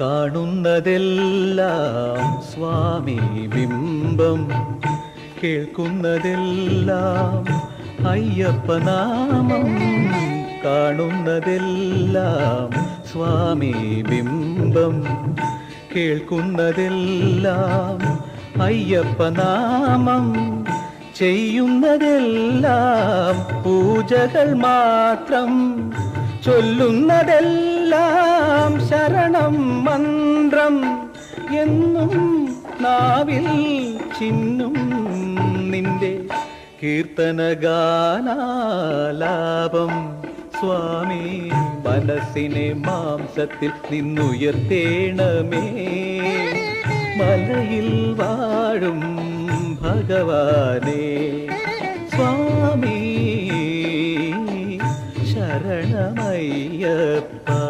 കാണുന്നതെല്ലാം സ്വാമി ബിംബം കേൾക്കുന്നതെല്ലാം അയ്യപ്പനാമം കാണുന്നതെല്ലാം സ്വാമി ബിംബം കേൾക്കുന്നതെല്ലാം അയ്യപ്പനാമം ചെയ്യുന്നതെല്ലാം പൂജകൾ മാത്രം ചൊല്ലുന്നതെല്ലാം ശരണം മന്ത്രം എന്നും നാവിൽ ചിന്നും നിന്റെ കീർത്തനഗാനാലാപം. സ്വാമി മനസ്സിനെ മാംസത്തിൽ നിന്നുയർത്തേണമേ. മലയിൽ വാഴും ഭഗവാനെ. സ്വാമി ശരണമയ്യപ്പ.